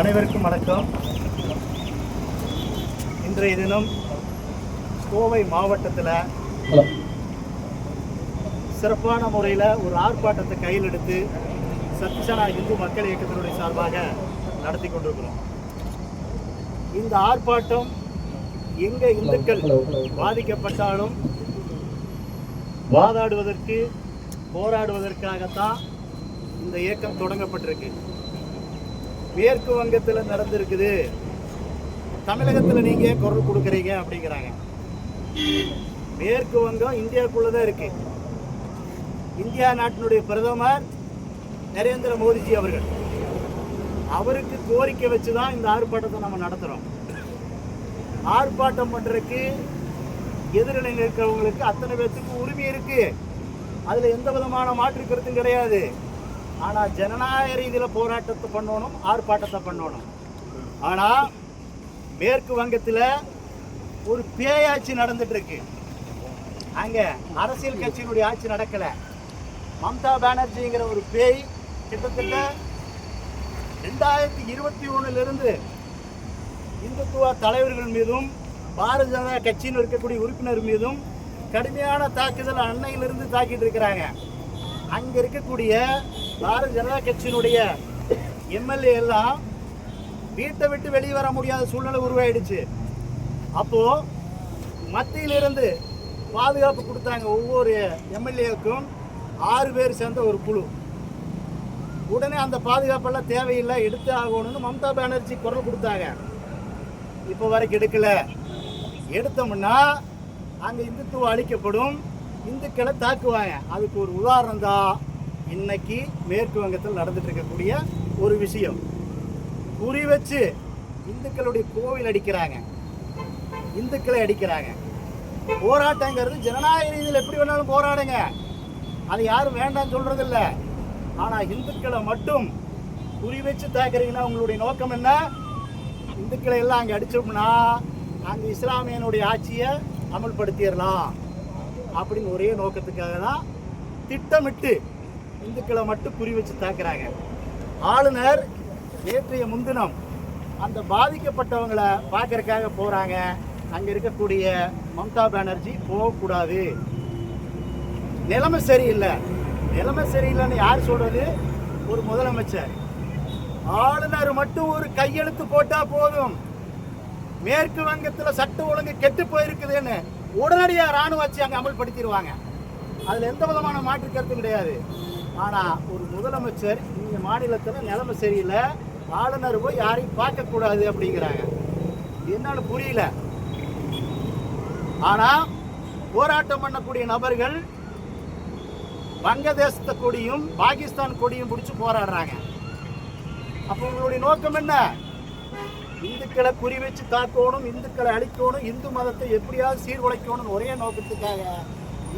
அனைவருக்கும் வணக்கம். இன்றைய தினம் கோவை மாவட்டத்தில் சிறப்பான முறையில் ஒரு ஆர்ப்பாட்டத்தை கையில் எடுத்து சத்யசனா இந்து மக்கள் இயக்கத்தினுடைய சார்பாக நடத்தி கொண்டிருக்கிறோம். இந்த ஆர்ப்பாட்டம் எங்க இந்துக்கள் பாதிக்கப்பட்டாலும் வாதாடுவதற்கு போராடுவதற்காகத்தான் இந்த இயக்கம் தொடங்கப்பட்டிருக்கு. மேற்கு வங்கத்தில் நடந்திருக்குது. தமிழகத்தில் நீங்கள் குரல் கொடுக்குறீங்க அப்படிங்கிறாங்க. மேற்கு வங்கம் இந்தியாக்குள்ளே தான் இருக்கு. இந்தியா நாட்டினுடைய பிரதமர் நரேந்திர மோடிஜி அவர்கள். அவருக்கு கோரிக்கை வச்சு தான் இந்த ஆர்ப்பாட்டத்தை நம்ம நடத்துகிறோம் ஆர்ப்பாட்டம் பண்ணுறதுக்கு எதிரில் இருக்கிறவங்களுக்கு அத்தனை பேர்த்துக்கு உரிமை இருக்குது அதில் எந்த விதமான மாற்று கருத்தும் கிடையாது. ஆனால் ஜனநாயக ரீதியில் போராட்டத்தை பண்ணணும் ஆர்ப்பாட்டத்தை பண்ணணும். ஆனால் மேற்கு வங்கத்தில் ஒரு பேயாட்சி நடந்துட்டு இருக்கு அங்கே அரசியல் கட்சியினுடைய ஆட்சி நடக்கலை. மம்தா பானர்ஜிங்கிற ஒரு பேய் கிட்டத்தட்ட ரெண்டாயிரத்தி இருபத்தி ஒன்றிலிருந்து இந்துத்துவ தலைவர்கள் மீதும் பாரதிய ஜனதா கட்சியில் இருக்கக்கூடிய உறுப்பினர் மீதும் கடுமையான தாக்குதல் அன்னையிலிருந்து தாக்கிட்டு இருக்கிறாங்க. அங்கே இருக்கக்கூடிய பாரதிய ஜனதா கட்சியினுடைய எம்எல்ஏ எல்லாம் வீட்டை விட்டு வெளியே வர முடியாத சூழ்நிலை உருவாயிடுச்சு. அப்போ மத்தியிலிருந்து பாதுகாப்பு கொடுத்தாங்க ஒவ்வொரு எம்எல்ஏக்கும் ஆறு பேர் சேர்ந்த ஒரு குழு. உடனே அந்த பாதுகாப்பெல்லாம் தேவையில்லை எடுத்து ஆகணும்னு மம்தா பானர்ஜி குரல் கொடுத்தாங்க. இப்போ வரைக்கும் எடுக்கல. எடுத்தோம்னா அங்கே இந்துத்துவம் அழிக்கப்படும் இந்துக்களை தாக்குவாங்க. அதுக்கு ஒரு உதாரணம் தான். இன்னைக்கு மேற்கு வங்கத்தில் நடந்துட்டு இருக்கக்கூடிய ஒரு விஷயம். குறி வச்சு இந்துக்களுடைய கோவில் அடிக்கிறாங்க. இந்துக்களை அடிக்கிறாங்க. போராட்டங்கிறது ஜனநாயக ரீதியில் எப்படி வேணாலும் போராடுங்க. அது யாரும் வேண்டாம்னு சொல்றது இல்ல ஆனா இந்துக்களை மட்டும் குறி வச்சு தாக்குறீங்கன்னா உங்களுடைய நோக்கம் என்ன? இந்துக்களை எல்லாம் அங்கே அடிச்சோம்னா அங்கே இஸ்லாமியனுடைய ஆட்சியை அமல்படுத்திடலாம். அப்படின்னு ஒரே நோக்கத்துக்காக தான் திட்டமிட்டு இந்துக்களை மட்டும் குறி வச்சு தாக்குறாங்க. ஆளுநர் நேற்றைய முன்தினம் அந்த பாதிக்கப்பட்டவங்களை பார்க்கறக்காக போகிறாங்க அங்கே இருக்கக்கூடிய மம்தா பானர்ஜி போகக்கூடாது. நிலைமை சரியில்லை. நிலைமை சரியில்லைன்னு யார் சொல்கிறது ஒரு முதலமைச்சர். ஆளுநர் மட்டும் ஒரு கையெழுத்து போட்டா போதும். மேற்கு வங்கத்தில் சட்ட ஒழுங்கு கெட்டு போயிருக்குதுன்னு உடனடியாக ராணுவ ஆட்சி அங்கே அமல்படுத்திடுவாங்க. அதில் எந்த விதமான மாற்று கருத்தும் கிடையாது. ஆனால் ஒரு முதலமைச்சர் இந்த மாநிலத்தில் நிலைமை சரியில்லை ஆளுநர் போய் யாரையும் பார்க்கக்கூடாது அப்படிங்கிறாங்க. என்னன்னு புரியல. ஆனால் போராட்டம் பண்ணக்கூடிய நபர்கள் வங்கதேசத்தை கொடியும் பாகிஸ்தான் கொடியும் பிடிச்சி போராடுறாங்க. அப்போ உங்களுடைய நோக்கம் என்ன? இந்துக்களை குறி வச்சு தாக்கணும் இந்துக்களை அழிக்கணும் இந்து மதத்தை எப்படியாவது சீர்குலைக்கணும்னு ஒரே நோக்கத்துக்காக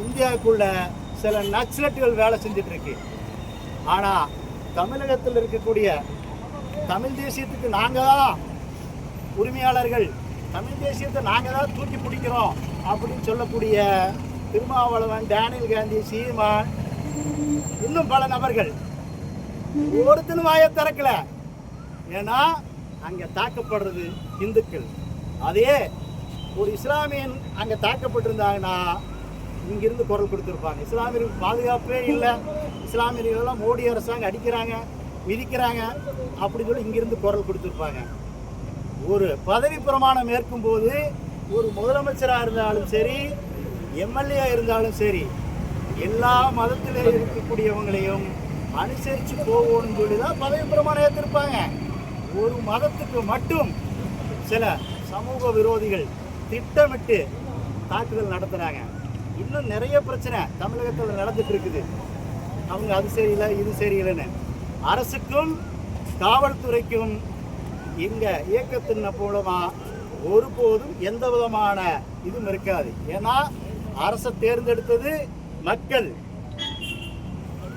இந்தியாவுக்குள்ள சில நக்சலட்டுகள் வேலை செஞ்சுட்டு இருக்கு தமிழகத்தில் இருக்கக்கூடிய தமிழ் தேசியத்துக்கு நாங்கள் தான் உரிமையாளர்கள். தமிழ் தேசியத்தை நாங்கள் தான் தூக்கி பிடிக்கிறோம் அப்படின்னு சொல்லக்கூடிய திருமாவளவன் டேனியல் காந்தி சீமான் இன்னும் பல நபர்கள். ஒருத்தனும் வாயை திறக்கல. ஏன்னா அங்கே தாக்கப்படுறது இந்துக்கள். அதே ஒரு இஸ்லாமியன் அங்கே தாக்கப்பட்டிருந்தாங்கன்னா இங்கிருந்து குரல் கொடுத்துருப்பாங்க. இஸ்லாமியர்களுக்கு பாதுகாப்பே இல்லை. இஸ்லாமியர்கள் எல்லாம் மோடி அரசாங்கம் அடிக்கிறாங்க மிதிக்கிறாங்க. அப்படி சொல்லி இங்கிருந்து குரல் கொடுத்துருப்பாங்க. ஒரு பதவி பிரமாணம் ஏற்கும்போது ஒரு முதலமைச்சராக இருந்தாலும் சரி எம்எல்ஏ இருந்தாலும் சரி எல்லா மதத்தில் இருக்கக்கூடியவங்களையும் அனுசரித்து போகணும்னு சொல்லி தான் பதவி பிரமாணம் ஏற்றிருப்பாங்க ஒரு மதத்துக்கு மட்டும் சில சமூக விரோதிகள் திட்டமிட்டு தாக்குதல் நடத்துகிறாங்க இன்னும் நிறைய பிரச்சனை தமிழகத்தில் நடந்துட்டு இருக்குது. அவங்க அது சரியில்லை இது சரியில்லைன்னு. அரசுக்கும் காவல்துறைக்கும் இங்கே இயக்கத்தின் மூலமாக ஒருபோதும் எந்த விதமான இதுவும் இருக்காது. ஏன்னா அரசை தேர்ந்தெடுத்தது மக்கள்.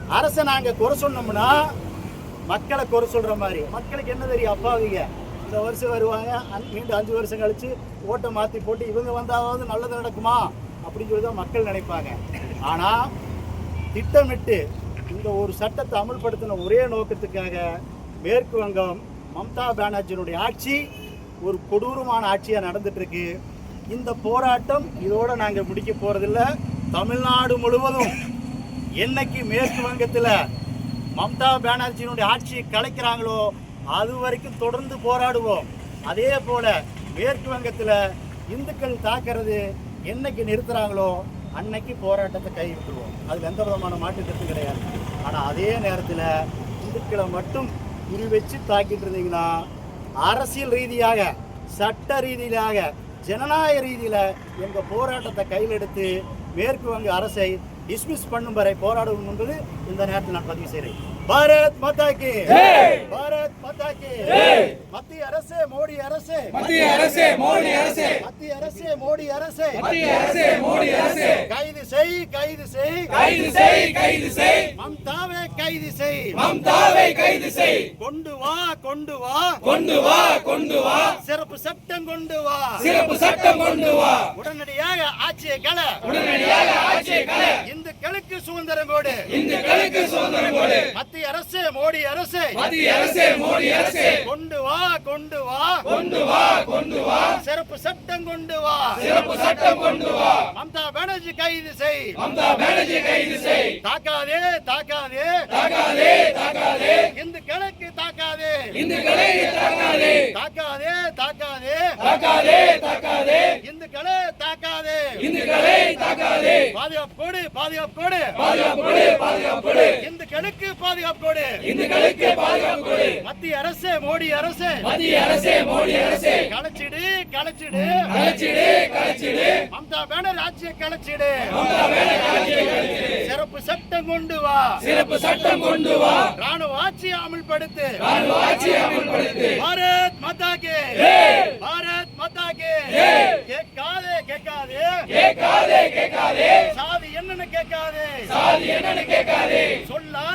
அரசை நாங்கள் குறை சொன்னோம்னா மக்களை குறை சொல்கிற மாதிரி. மக்களுக்கு என்ன தெரியும் அப்பாவிங்க இந்த வருஷம் வருவாங்க அந்~ மீண்டும் அஞ்சு வருஷம் கழித்து ஓட்டை மாற்றி போட்டு இவங்க வந்தாவது நல்லது நடக்குமா? அப்படின்னு சொல்லி தான் மக்கள் நினைப்பாங்க. ஆனால் திட்டமிட்டு இந்த ஒரு சட்டத்தை அமல்படுத்தின ஒரே நோக்கத்துக்காக மேற்கு வங்கம் மம்தா பானர்ஜியினுடைய ஆட்சி ஒரு கொடூரமான ஆட்சியாக நடந்துட்டுருக்கு. இந்த போராட்டம் இதோடு நாங்கள் முடிக்க போகிறதில்ல தமிழ்நாடு முழுவதும் என்னைக்கு மேற்கு வங்கத்தில் மம்தா பானர்ஜியினுடைய ஆட்சியை கலைக்கிறாங்களோ அது வரைக்கும் தொடர்ந்து போராடுவோம். அதே போல் மேற்கு வங்கத்தில் இந்துக்கள் தாக்கிறது என்னைக்கு நிறுத்துறாங்களோ அன்னைக்கு போராட்டத்தை கைவிட்டுருவோம். அதில் எந்த விதமான மாற்று கருத்தும் கிடையாது. ஆனால் அதே நேரத்தில் இந்துக்களை மட்டும் குறி வச்சு தாக்கிட்டு இருந்தீங்கன்னா அரசியல் ரீதியாக சட்ட ரீதியாக ஜனநாயக ரீதியில் எங்கள் போராட்டத்தை கையில் எடுத்து மேற்கு வங்க அரசை டிஸ்மிஸ் பண்ணும் வரை போராடுவோம் என்பது இந்த நேரத்தில் நான் பதிவு செய்கிறேன். பாரத் மாதா கி பாரத் மாதா கி மத்திய அரசு மோடி அரசு! மத்திய அரசே மோடி அரசே! மத்திய அரசு மோடி அரசு! மத்திய அரசே மோடி அரசே! கைது செய் கைது செய்! கைது செய் கைது செய்! மம்தாவை கைது செய்! மம்தாவை கைது செய்! கொண்டு வா கொண்டு வா! கொண்டு வா கொண்டு வா! சிறப்பு சட்டம் கொண்டு வா! சிறப்பு சட்டம் கொண்டு வா! உடனடியாக ஆட்சியை கல! உடனடியாக ஆட்சியை கல! இந்துக்களுக்கு சுதந்திரம் கொடு இந்துக்களுக்கு சுதந்திரம் கொடு மத்திய அரசு மோடி அரசு. மத்திய அரசே மோடி அரசே. கொண்டு வா கொண்டு வா. கொண்டு வா கொண்டு வா. சிறப்பு சட்டம் கொண்டு வா. சிறப்பு சட்டம் கொண்டு வா. மம்தா பானர்ஜி கைது செய். மம்தா பானர்ஜி கைது செய். தாக்காதே தாக்காதே. தாக்காதே தாக்காதே. இந்துக்களுக்கு தாக்காதே. இந்துக்களை தாக்காதே. தாக்காதே தாக்காதே. தாக்காதே தாக்காதே. இந்துக்களை தாக்காதே. இந்துக்களை தாக்காதே. பாதுகாப்பு கொடு பாதுகாப்பு கொடு பாதுகாப்பு கொடு பாதுகாப்பு கொடு இந்துக்களுக்கு பாதுகாப்பு கொடு இந்துக்களுக்கு பாதுகாப்பு கொடு மத்திய அரசு மோடி அரசு. மத்திய அரசே மோடி அரசே. கலைச்சிடு கலைச்சிடு. கலைச்சிடு கலைச்சிடு. மம்தா பேனர் ஆட்சியை கலைச்சிடு. மம்தா பானர்ஜி ஆட்சியை கலைச்சிடு. சிறப்பு சட்டம் கொண்டு வா. சிறப்பு சட்டம் கொண்டு வா. ராணுவ ஆட்சியை அமல்படுத்து. ராணுவ ஆட்சியை அமல்படுத்து. பாரத் மாதா கே. பாரத் மாதா கே கேட்காதே கேட்காதே. கேட்காதே கேட்காதே. சாதி என்னன்னு கேட்காதே. சாதி என்னன்னு கேட்காதே. சொல்லாதே.